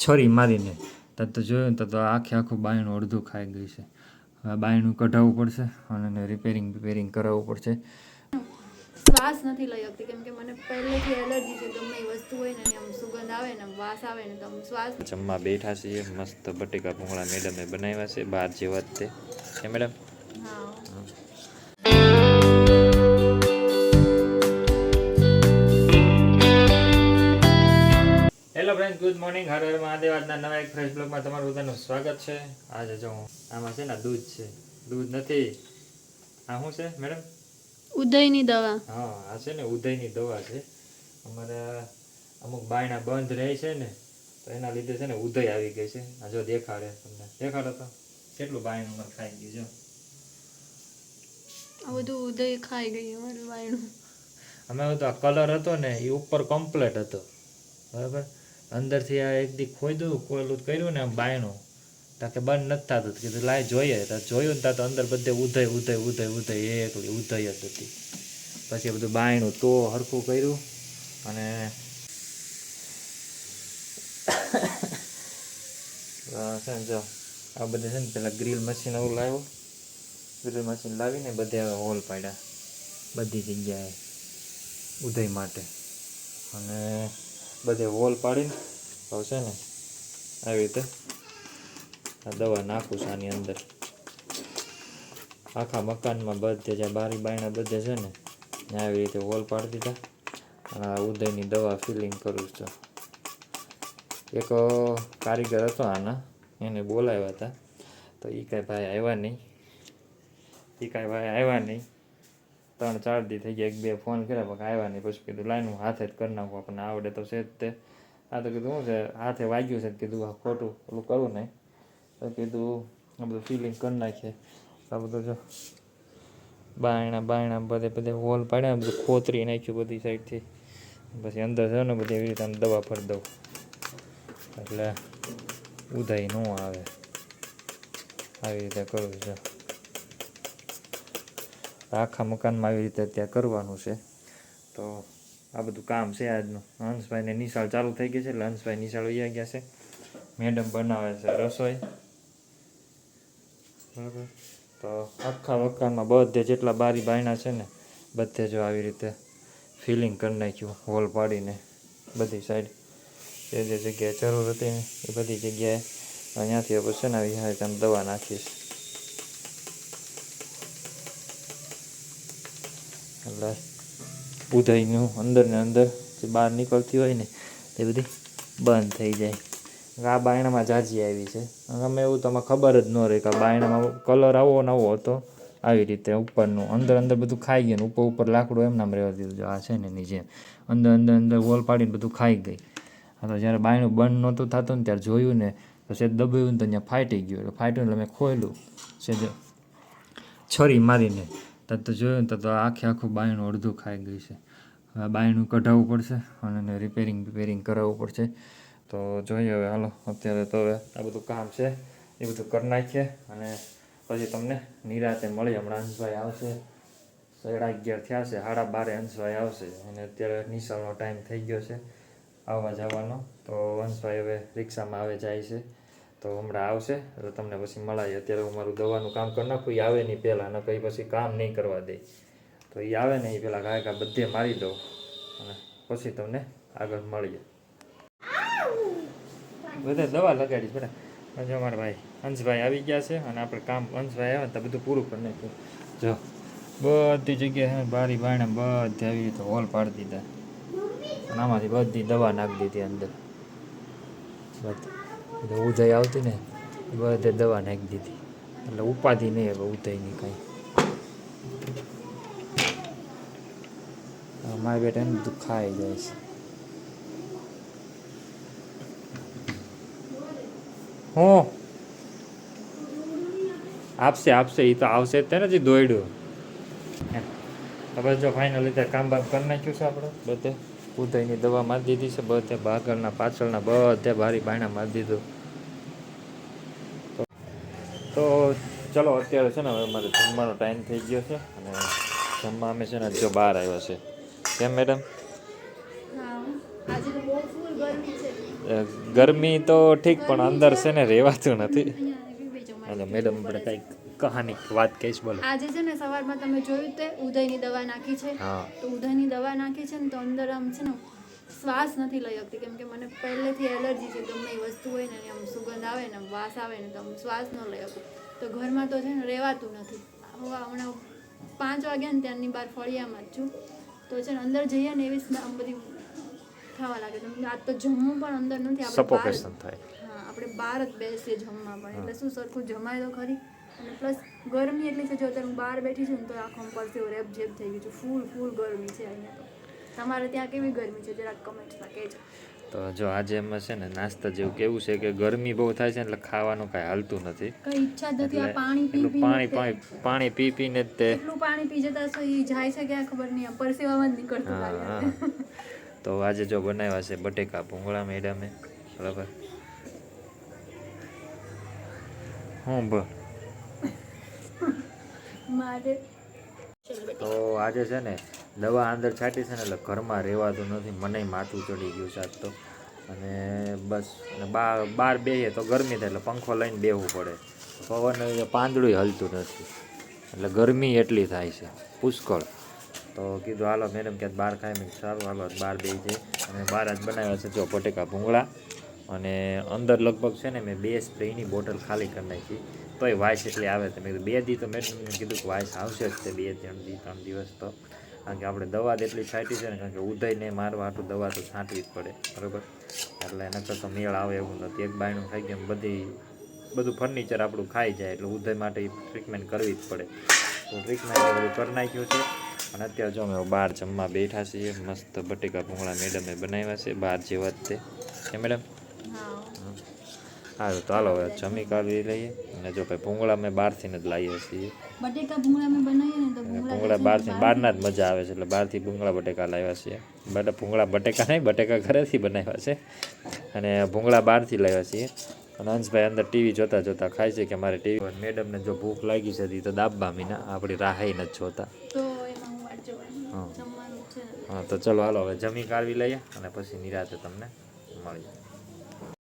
છરી મારીને. તદ તો જોયું ને તો તો આખે આખું બાયણું અડધું ખાઈ ગયું છે. હવે બાયણું કઢાવવું પડશે અને એને રિપેરિંગ રિપેરિંગ કરાવવું પડશે. શ્વાસ નથી લઈ શકતી કેમ કે મને પહેલેથી એલર્જી છે ગમે એ વસ્તુ હોય ને આમ સુગંધ આવે ને વાસ આવે ને તો શ્વાસ જમવા બેઠા છીએ મસ્ત બટેકા ભૂંગળા મેડમે બનાવ્યા છે બહાર જેવા જ તે. કે મેડમ હા. Hello friend good morning Har Har Mahadev. આજના નવા એક ફ્રેશ બ્લોગમાં તમારું બધાનું સ્વાગત છે. આજે જો હું આમાં છે ને દૂધ છે. દૂધ નથી. આ શું છે મેડમ ઉદયની દવા. હા આ છે ને ઉદયની દવા છે. અમારા અમુક બાયણા બંધ રહે છે ને તો એના લીધે છે ને ઉદય આવી ગઈ છે. આ જો દેખાડે તમને. દેખાડો તો. કેટલું બાયણું અમારે ખાઈ ગયું જો. આ બધું ઉદય ખાઈ ગઈ અમારું બાયણું. અમે તો આ કલર હતો ને એ ઉપર કમ્પ્લેટ હતો. બરાબર? અંદરથી આ એક દી ખોદ્યું કોયલું કર્યું ને આમ બાયણું. તા કે બંધ નથી થતું. કીધું, લાય જોઈએ. જોયું ને તા અંદર બધે ઉધય ઉધય ઉધય ઉધય એકલી ઉધય જ હતી. પછી બધું બાયણું તો હરખું કર્યું અને છે ને જો, આ બધે છે ને પેલા ગ્રીલ મશીન આવું લાવ્યો. ગ્રીલ મશીન લાવીને બધે હવે હોલ પાડ્યા. બધી જગ્યાએ ઉધય માટે. અને બધે વોલ પાડીને હવે છે ને આવી રીતે આ દવા નાખું છું આની અંદર. આખા મકાનમાં બધે જે બારી બાયણા બધે છે ને આવી રીતે વોલ પાડી દીધા. અને આ ઉદયની દવા ફિલિંગ કરું છું. એક કારીગર હતો આના, એને બોલાવ્યા હતા. તો એ કાંઈ ભાઈ આવ્યા નહીં. એ કાંઈ ભાઈ આવ્યા નહીં. ત્રણ, ચાર દી થઈ ગયા. એક, બે ફોન કર્યા, પણ આવ્યા નહીં. પછી કીધું, લાઈન હું હાથે જ કરી નાખું આપણને. આવડે તો છે જ તે. આ તો કીધું, શું છે? હાથે વાગ્યું છે. કીધું આ ખોટું. પેલું કરવું નહીં. તો કીધું, આ બધું ફિલિંગ કરી નાખીએ. આ બધું જો બાયણા બાયણા બધે બધે હોલ પાડ્યા બધું ખોતરી નાખ્યું બધી સાઈડથી. પછી અંદર છે ને બધી એવી રીતે આમ દવા ફરી દઉં. એટલે ઉધાઈ ન આવે. આવી રીતે કરું છું. આખા મકાનમાં આવી રીતે ત્યાં કરવાનું છે. તો આ બધું કામ છે આજનું. હંસભાઈને નિશાળ ચાલુ થઈ ગઈ છે એટલે હંસભાઈ નિશાળ વૈયા ગયા છે. મેડમ બનાવે છે રસોઈ. બરાબર. તો આખા મકાનમાં બધે જેટલા બારી બાયણા છે ને, બધે જો આવી રીતે ફિલિંગ કરી નાખ્યું, હોલ પાડીને બધી સાઈડ. જે જે જગ્યાએ જરૂર હતી ને એ બધી જગ્યાએ. અહીંયાથી પછી ને આવી રીતે આમ દવા નાખીશ. એટલે ઉધઈનું અંદર ને અંદર જે બહાર નીકળતી હોય ને, તે બધી બંધ થઈ જાય. આ બાયણામાં જાજી આવી છે. અમે એવું તો અમને ખબર જ ન રહી કે બાયણામાં કલર આવો ને આવો હતો. આવી રીતે ઉપરનું, અંદર અંદર બધું ખાઈ ગયું ઉપર ઉપર લાકડું એમ નામ રહેવા દીધું. આ છે ને જેમ અંદર અંદર અંદર વોલ પાડીને બધું ખાઈ ગઈ. હા તો જ્યારે બાયણું બંધ નહોતું થતું ને ત્યારે જોયું ને, તો સેજ દબાયું ને તો ત્યાં ફાટી ગયું. એટલે ફાટ્યું એટલે મેં ખોલ્યું સેજ છરી મારીને તદ તો જોયું ને તો આખે આખું બાયણું અડધું ખાઈ ગયું છે. હવે બાયણું કઢાવવું પડશે અને એને રિપેરિંગ રિપેરિંગ કરાવવું પડશે. તો જોઈએ હવે હાલો, અત્યારે તો હવે આ બધું કામ છે, એ બધું કરી નાખીએ અને પછી તમને નિરાતે મળીએ. હમણાં અંશભાઈ આવશે, સાડા અગિયાર થયા છે, સાડા બારે અંશભાઈ આવશે અને અત્યારે નિશાળનો ટાઈમ થઈ ગયો છે આવવા જવાનો. તો અંશભાઈ હવે રિક્ષામાં આવે જાય છે. તો હમણાં આવશે. એટલે તમને પછી મળાય. અત્યારે હું મારું દવાનું કામ કરી નાખું. એ આવે નહીં પહેલાં ને કંઈ પછી કામ નહીં કરવા દે. તો એ આવે ને એ પહેલાં ગાયકા બધે મારી દઉં. અને પછી તમને આગળ મળીએ. બધે દવા લગાડી બરાબર જો અમારા ભાઈ, હંસભાઈ આવી ગયા છે અને આપણે કામ હંસભાઈ આવે ને તો બધું પૂરું કરી નાખ્યું. જો, બધી જગ્યાએ બારી બારણે બધે આવી રીતે હોલ પાડી દીધા. અને આમાંથી બધી દવા નાખી દીધી અંદર. બધી ઉદય આવતી ને બધે દવા નાખી દીધી. એટલે ઉપાધિ નહીં હવે ઉદયની કાંઈ. મારી બેટા એને બધું ખાઈ જાય છે. હું? આપશે આપશે એ તો આવશે તેને જ દોડ્યું બસ જો ફાઇનલ રીતે કામ બામ કરી નાખ્યું છે આપણે બધે ઉદયની દવા મારી દીધી છે, બધે ભાગળના પાછળના બધે બારી બાયણા મારી દીધું તો- તો ચલો અત્યારે છે ને હવે અમારે જમવાનો ટાઈમ થઈ ગયો છે અને જમવા અમે છે ને જો બહાર આવ્યા છે કેમ મેડમ હા આજે તો બહુ ફૂલ ગરમી છે. અ, ગરમી તો ઠીક પણ અંદર છે ને રહેવાતું નથી. હાલો મેડમ આપણે કંઈક કહાની વાત કહીશ બોલો. આજે છે ને સવારમાં તમે જોયું તે ઉદયની દવા નાખી છે. તો ઉદયની દવા નાખી છે ને તો અંદર આમ છે ને શ્વાસ નથી લઈ શકતી. કેમ કે મને પહેલેથી એલર્જી છે ગમે એ વસ્તુ હોય ને આમ સુગંધ આવે ને વાસ આવે ને તો આમ શ્વાસ ન લઈ શકું. તો ઘરમાં તો છે ને રહેવાતું નથી. હવે હમણાં પાંચ વાગ્યા ને ત્યાંની બહાર ફળિયામાં જ છું. તો છે ને અંદર જઈએ ને એવી આમ બધી થવા લાગે છે. આજ તો જમવું પણ અંદર નથી આપણે બહાર થાય. હા આપણે બહાર જ બેસીએ જમવા પણ. એટલે શું સરખું જમાય તો ખરી. અને પ્લસ ગરમી એટલી છે જો અત્યારે હું બહાર બેઠી છું ને તો આખો પરસેવો રેપ જેપ થઈ ગયું છે. ફૂલ ફૂલ ગરમી છે અહીંયા તો. તમારે ત્યાં કેવી ગરમી છે? જરાક કમેન્ટ્સમાં કહેજો. તો જો આજે એમાં છે ને નાસ્તા જેવું કેવું છે કે ગરમી બહુ થાય છે એટલે ખાવાનું કાંઈ હાલતું નથી. કઈ ઈચ્છા જ નથી આ પાણી પી પી પાણી પાણી પાણી પી પીને જ તે એટલું પાણી પી જતા છો ઈ જાય છે ક્યાં ખબર નહીં પરસેવામાં જ નીકળતું લાગે. તો આજે જો બનાવ્યા છે બટેકા ભૂંગળા મેડામે બરાબર? હું બ? મારે. તો આજે છે ને દવા અંદર છાંટી છે ને એટલે ઘરમાં રહેવાતું નથી મને માથું ચડી ગયું છે આજ તો. અને બસ, અને બાર બહાર બેસીએ તો ગરમી થાય એટલે પંખો લઈને બેહવું પડે. પવન પાંદડું હલતું નથી. એટલે ગરમી એટલી થાય છે. પુષ્કળ. તો કીધું, હાલો મેડમ, ક્યાંક બહાર ખાઈ મેં સારું. હાલો બહાર બે છે અને બહાર જ બનાવ્યા છે જો બટેકા ભૂંગળા. અને અંદર લગભગ છે ને મેં બે સ્પ્રેની બોટલ ખાલી કરી નાખી. તોય વાઇસ એટલી આવે તો મેં કીધું, બે દી તો મેડમને કીધું કે વાઇસ આવશે જ તે બે, ત્રણ દી, ત્રણ દિવસ તો. કારણ કે આપણે દવા જેટલી એટલી છાંટી છે ને કારણ કે ઉદયને મારવા હાટું દવા તો છાંટવી જ પડે બરાબર? એટલે નકર તો મેળ આવે એવું નથી. એક બાયણું ખાઈ ગયા બધી બધું ફર્નિચર આપણું ખાઈ જાય એટલે ઉદય માટે ટ્રીટમેન્ટ કરવી જ પડે. તો ટ્રીટમેન્ટ બધું કરી નાખ્યું છે. અને અત્યારે જો અમે બહાર જમવા બેઠા છીએ મસ્ત બટેકા ભૂંગળા મેડમે બનાવ્યા છે બહાર જેવા જ તે. મેડમ હા. સારું તો હાલો હવે જમી કાઢી લઈએ. અને જો ભાઈ ભૂંગળા અમે બહારથી જ લાવીએ છીએ. બટેકા ભૂંગળા મેં બનાવીએ ને તો ભૂંગળા બહારથી બહારના જ મજા આવે છે એટલે બહારથી ભૂંગળા બટેકા લાવ્યા છીએ. બટ ભૂંગળા બટેકા નહીં બટેકા ઘરેથી બનાવ્યા છે. અને ભૂંગળા બહારથી લાવ્યા છીએ. અને હંસભાઈ અંદર ટીવી જોતા જોતા ખાય છે કે મારે ટીવી મેડમને જો ભૂખ લાગી છે તો દાબા મીના આપણી રાહાઈ નથી જોતા. હું હા. હા તો ચલો હાલો હવે જમી કાઢવી લઈએ અને પછી નિરાતે તમને મળીએ.